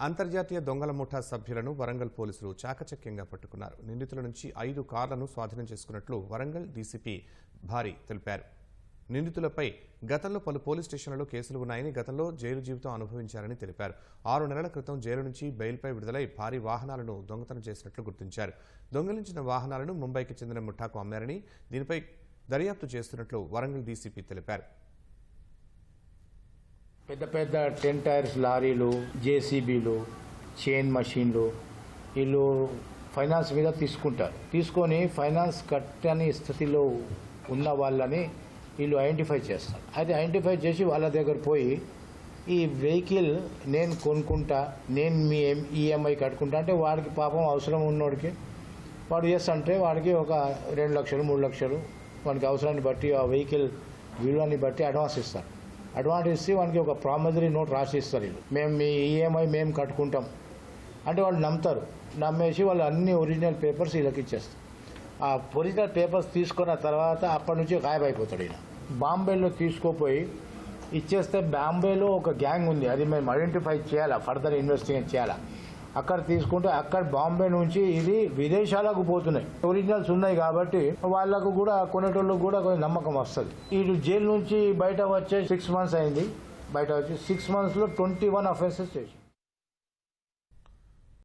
అంతర్జాతీయ దొంగల ముఠా సభ్యులను వరంగల్ పోలీసులు చాకచక్యంగా పట్టుకున్నారు. నిందితుల నుంచి ఐదు కార్లను స్వాధీనం చేసుకున్నట్లు వరంగల్ డీసీపీ భారీ తెలిపారు. నిందితులపై గతంలో పలు పోలీస్ స్టేషన్లలో కేసులు ఉన్నాయని గతంలో జైలు జీవితం అనుభవించారని తెలిపారు. ఆరు నెలల క్రితం జైలు నుంచి బెయిల్పై విడుదలై భారీ వాహనాలను దొంగతనం చేసినట్లు గుర్తించారు. దొంగిలించిన వాహనాలను ముంబైకి చెందిన ముఠాకు అమ్మారని దీనిపై దర్యాప్తు చేస్తున్నట్లు వరంగల్ డీసీపీ తెలిపారు. పెద్ద పెద్ద టెన్ టైర్స్ లారీలు జేసీబీలు చైన్ మషిన్లు వీళ్ళు ఫైనాన్స్ మీద తీసుకుంటారు. తీసుకొని ఫైనాన్స్ కట్టని స్థితిలో ఉన్న వాళ్ళని వీళ్ళు ఐడెంటిఫై చేస్తారు. అయితే ఐడెంటిఫై చేసి వాళ్ళ దగ్గర పోయి ఈ వెహికల్ నేను కొనుక్కుంటా నేను మీ ఈఎంఐ కట్టుకుంటా అంటే వాడికి పాపం అవసరం ఉన్నోడికి వాడు ఎస్ అంటే వాడికి ఒక రెండు లక్షలు మూడు లక్షలు వానికి అవసరాన్ని బట్టి ఆ వెహికల్ విలువని బట్టి అడ్వాన్స్ ఇస్తారు. అడ్వాన్స్ ఇస్తే వానికి ఒక ప్రామిసరీ నోట్ రాసిస్తారు వీళ్ళు. మేము మీ ఈఎంఐ మేము కట్టుకుంటాం. అంటే వాళ్ళు నమ్ముతారు. నమ్మేసి వాళ్ళు అన్ని ఒరిజినల్ పేపర్స్ వీళ్ళకి ఇచ్చేస్తారు. ఆ ఒరిజినల్ పేపర్స్ తీసుకున్న తర్వాత అప్పటి నుంచి గాయబైపోతాడు ఈయన. బాంబేలో తీసుకోపోయి ఇచ్చేస్తే బాంబేలో ఒక గ్యాంగ్ ఉంది. అది మేము ఐడెంటిఫై చేయాలా ఫర్దర్ ఇన్వెస్టిగేట్ చేయాలా? అక్కడ తీసుకుంటే అక్కడ బాంబే నుంచి ఇది విదేశాలకు పోతున్నాయి. ఒరిజినల్స్ ఉన్నాయి కాబట్టి వాళ్ళకు కూడా కొనేటోళ్ళకు కూడా కొంచెం నమ్మకం వస్తుంది. వీళ్ళు జైలు నుంచి బయట వచ్చే సిక్స్ మంత్స్ అయింది. బయట వచ్చి సిక్స్ మంత్స్లో ట్వంటీ వన్ అఫెన్సెస్ చేసి